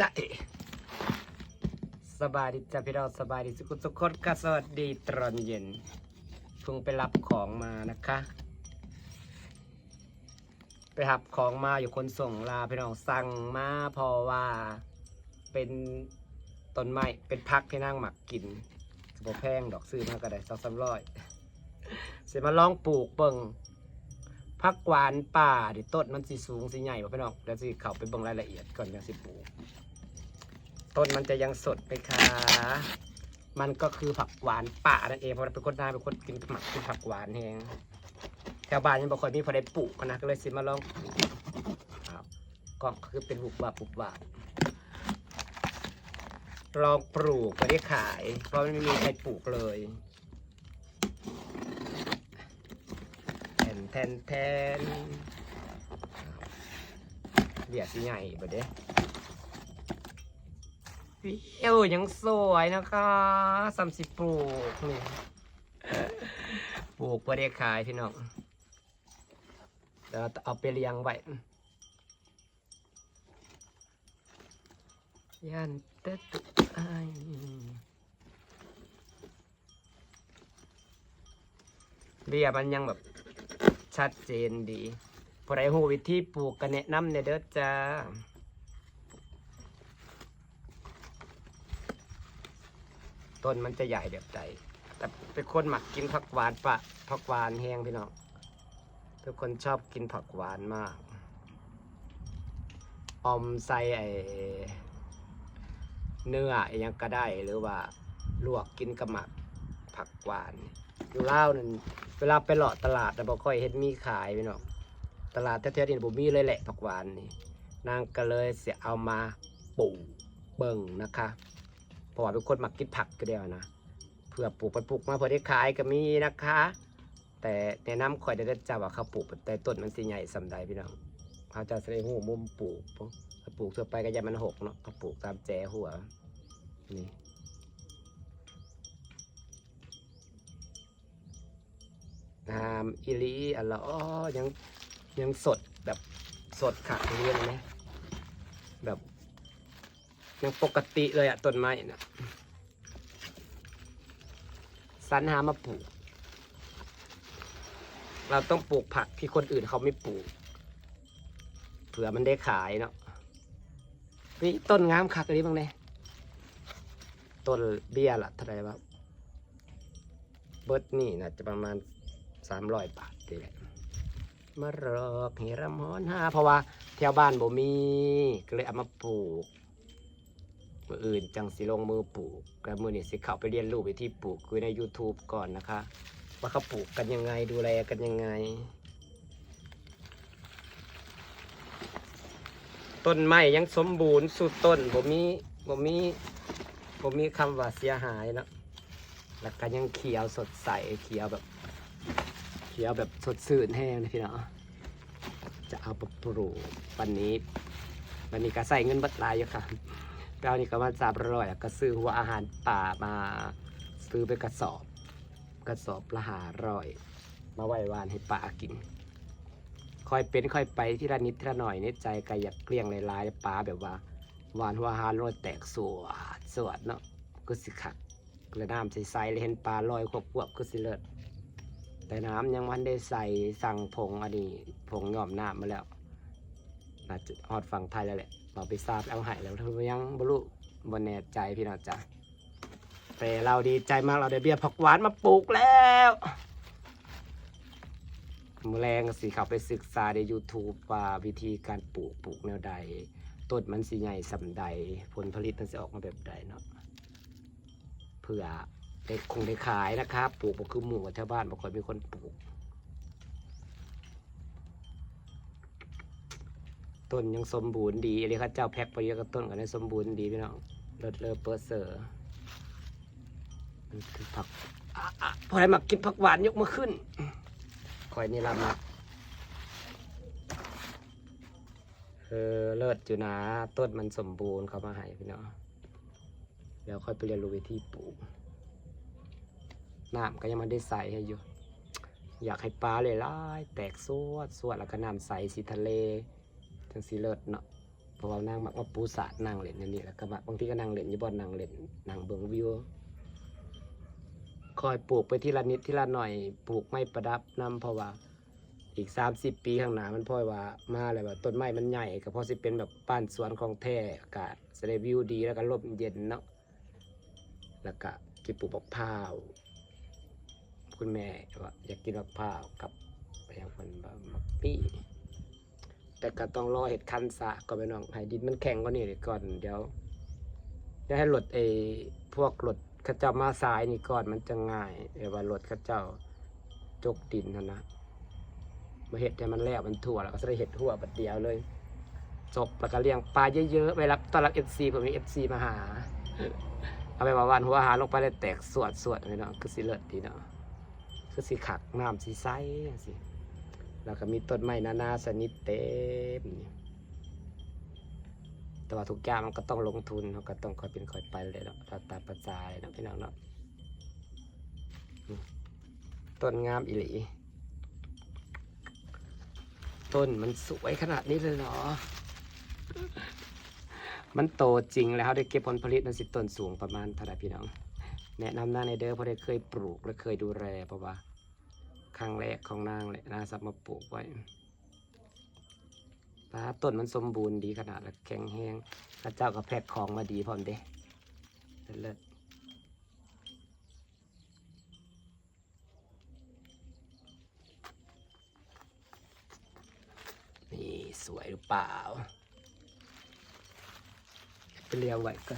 จะเอสบายดีจ้ะพี่เราสบายดีสุขทุกคนก็สวัสดีตอนเย็นเพิ่งไปรับของมานะคะ ไปหับของมาอยู่คนส่งลาพี่น้องสั่งมาเพอว่าเป็นต้นไม้เป็นพักที่นั่งหมักกินสบแพงดอกซื้อมาก็ได้สองสามร้อยเสร็จมาลองปลูกเบิ่ง พักหวานป่าดิต้นมันสีสูงสีใหญ่บ่พี่น้องเดี๋ยวสิเขาไปเบิ่งรายละเอียดก่อนยังสิปลูกต้นมันจะยังสดไหมคะมันก็คือผักหวานป่านั่นเองเพราะเราเป็นคนนาเป็นคนกินหมักกินผักหวานแฮงแถวบ้านยังบอกคนมีพอได้ปลูกนะก็เลยสิมาลองก็คือเป็นบุบวาบบุบวาบลองปลูกไปได้ขาย เพราะไม่มีใครปลูกเลย แทนแทนเบียดสิใหญ่บ่เด้เอวยังสวยนะคะสามสิบปลูกนี่ปลูกไ่ได้ขายพี่น้องเดี๋ยวเอาไปเลี้ยงไว้ยันเตตุไอเบียมันยังแบบ ชัดเจนดีพอได้หูวิธีปลูกกันแนะนำเนี่ยเด้อจ้าต้นมันจะใหญ่แบบใดแต่เป็นคนหมักกินผักหวานปะผักหวานแห้งพี่น้องเป็นคนชอบกินผักหวานมากออมใส่ไอเนื้ออยังก็ได้หรือว่าลวกกินกับหมักผักหวานอยู่เล่านั่น วลาไปหลอดตลาดแต่บอกค่อยเห็นมีขายพี่น้องตลาดแท้ๆนี่ผมมีเลยแหละผักหวานนี่นางก็เลยเสียเอามาปลูกเบิ่งนะคะเพราะว่าเป็นคนมักกินผักก็เดียวนะเพื่อปลูกไปปลูกมาเพื่อได้ขายก็มีนะคะ แต่แนะนำข่อยได้จับว่าเขาปลูกแต่ต้นมันสิใหญ่สำใดพี่น้องเขาจะใส่หูมุมปลูกปลูกทั่วไปก็ยังมันหกเนาะปลูกตามแจหัวนี่ งามอิลีอัลละอ้อยังยังสดแบบสดค่ะเรียนไหมแบบยังปกติเลยอะต้นไม้นะสรรหามาปลูก เราต้องปลูกผักที่คนอื่นเขาไม่ปลูก เผื่อมันได้ขายเนาะนี่ต้นงามคักอันนี้บ้างเนี่ยต้นเบี้ยละเท่าไหร่วะเบิร์ดนี่นะจะประมาณ สามร้อยบาทนี่แหละมารอกเฮรามอนฮาเพราะว่าแถวบ้านบ่มีก็เลยเอามาปลูกมืออื่นจังสิลงมือปลูกแล้วมือนี่สิเข้าไปเรียนรู้วิธีปลูกคือใน YouTube ก่อนนะคะ ว่าเขาปลูกกันยังไงดูแลกันยังไง ต้นไม้ยังสมบูรณ์สุดต้นผมมีผมมีผมมีคำว่าเสียหายนะแล้วก็ยังเขียวสดใสเขียวแบบ เขียวแบบสดชื่นแห้งนะพี่เนาะจะเอาไปปลูกวันนี้วันนี้ก็ใส่เงินบัตรลายอยู่ค่ะแปลนี่ก็มาจับร้อยก็ซื้อหัวอาหารป่ามาซื้อไปกระสอบ กระสอบละหาร้อยมาไหว้วานให้ป่ากินค่อยเป็นค่อยไปที่ละนิดที่ละหน่อยในใจก็อยากเกลี้ยงหลายๆป่าแบบว่าหวานหัวอาหารโรยแตกสวดสวดเนาะก็สิขักแล้วน้ำใสๆเลยเห็นปลาลอยควบควบๆก็สิเลิศ แต่น้ำยังมันได้ใส่สั่งผงอันนี้ผงหย่อมน้ำมาแล้วน่าจะฮอดฝั่งไทยแล้วแหละเราไปทราบเอาหายแล้วทุกยังบรุบนแน่ใจพี่น้องจ้ะแต่เราดีใจมากเราได้เบี้ยผักหวานมาปลูกแล้วมอแรงสิเขาไปศึกษาใน YouTube ว่าวิธีการปลูกปลูกแนวใด ต้นมันสิใหญ่สำใด ผลผลิตมันจะออกมาแบบใดเนาะเพื่อ ได้คงได้ขายนะครับ ปลูกบ่คือหมู่ชาวบ้านบ่ค่อยมีคนปลูก ต้นยังสมบูรณ์ดีเลยครับเจ้าแพ็กไปเยอะกับต้นกันได้สมบูรณ์ดีพี่น้องเลิศเลอเปิดเสือมันคือผักอะอะพอได้มากินผักหวานยกมาขึ้นคอยนี่ละมาเออเลิศอยู่นะ ต้นมันสมบูรณ์เขามาให้พี่น้องเดี๋ยวค่อยไปเรียนรู้วิธีปลูก น้ำก็ยังมันได้ใสให้อยู่ อยากให้ปลาเลยล่ายแตกสวดสวดแล้วก็น้ำใสสีทะเลจังสีเลิศเนาะพราะว่านางมักมาปูสาดนางเล่นอย่างนี้แล้วก็บางทีก็นั่งเล่นอยู่บ่อนนั่งเล่นนั่งเบิ่งวิวคอยปลูกไปทีละนิดทีละหน่อยปลูกไม้ประดับนํเพราะว่าอีก30ปีข้างหน้ามันพ่อยว่ามาแล้วว่าต้นไม้มันใหญ่ก็พอสิเป็นแบบบ้านสวนของแท้อากาศจะได้วิวดีแล้วก็ลมเย็นเนาะแล้วก็กินปลูกมะพร้าว คุณแม่ว่าอยากกินมะพร้าวกับอย่างคนแบบมะปี้แต่ก็ต้องรอเห็ดคันสะก่อนไปน้องให้ดินมันแข็งกว่านี้ก่อนเดี๋ยวจะให้รถไอ้พวกรถเข้าเจ้ามาสายนี่ก่อนมันจะง่ายเดี๋ยวว่ารถเข้าเจ้าจกดินนะนะมาเห็ดให้มันแล้วมันทั่วแล้วก็จะได้เห็ดทั่วบัดเดียวเลยจบแล้วก็เลี้ยงปลาเยอะๆไปรับต้อนรับเอฟซีผมมีเอฟซีมาหา เอาไปว่าวันหัวหาลงไปเลยแตกสวดสวดเลยเนาะคือสีเลิศดีเนาะ คือสีขักน้ำสีใสสิแล้วก็มีต้นไม้นานาชนิดเต็มนี่แต่ว่าทุกอย่างมันก็ต้องลงทุนเราก็ต้องคอยเป็นคอยไปเลยเนาะเราตามประจายเนาะพี่น้องเนาะต้นงามอิหลีต้นมันสวยขนาดนี้เลยเหรอ มันโตจริงแล้วได้เก็บผลผลิตมันสิต้นสูงประมาณเท่าไหร่พี่น้อง แนะนำนางในเด้อเพราะได้เคยปลูกและเคยดูแลเพราะว่าครั้งแรกของนางเลยนางสับมาปลูกไว้ปลาต้นมันสมบูรณ์ดีขนาดและแข็งแห้งพระเจ้าก็แพ็คของมาดีพร้อมเด้เป็นเลิศนี่สวยหรือเปล่าไปเลี้ยงไว้ก็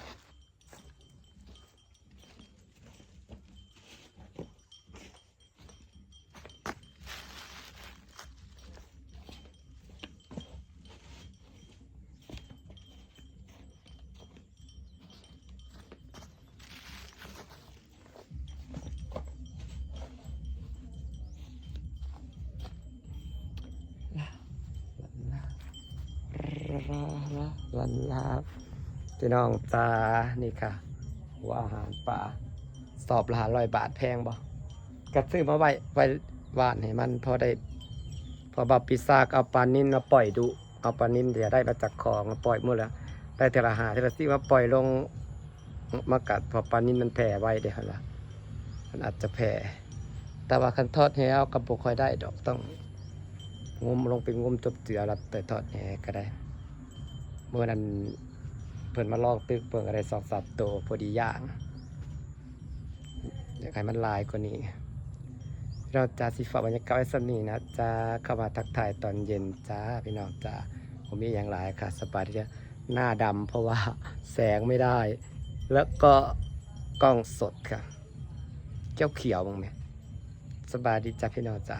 วันลาพี่น้องตานี่ค่ะหัวอาหารป่าสอบละหาร้อยบาทแพงบ่ก็ซื้อมาไว้ไว้วานให้มันพอได้พอบับปิซากเอาปลานินมาปล่อยดุเอาปลานิ่นเดี๋ยวได้มาจากคลองมาปล่อยหมดแล้วได้แต่ละหาแต่ละที่มาปล่อยลงมากัดพอปลานินมันแผ่ไว้เดี๋ยวละมันอาจจะแผ่แต่ว่าคันทอดแหเอากระปุกค่อยได้ดอกต้องงมลงไปงมจบเจือแล้วแต่ทอดแหก็ได้ เมื่อนั้นเพิ่นมาลองตึกเปิงอะไรสองสามตัวพอดีอย่างอยากให้มันลายกว่านี้ เราจะสิฝาบรรยากาศไว้สักนี้นะจะเข้ามาทักทายตอนเย็นจ้าพี่น้องจ้าผมมีอย่างหลายค่ะสบายที่จะหน้าดำเพราะว่าแสงไม่ได้ แล้วก็กล้องสดค่ะเขียวเขียวๆบ้างไหมสบายดีจ้าพี่น้องจ้า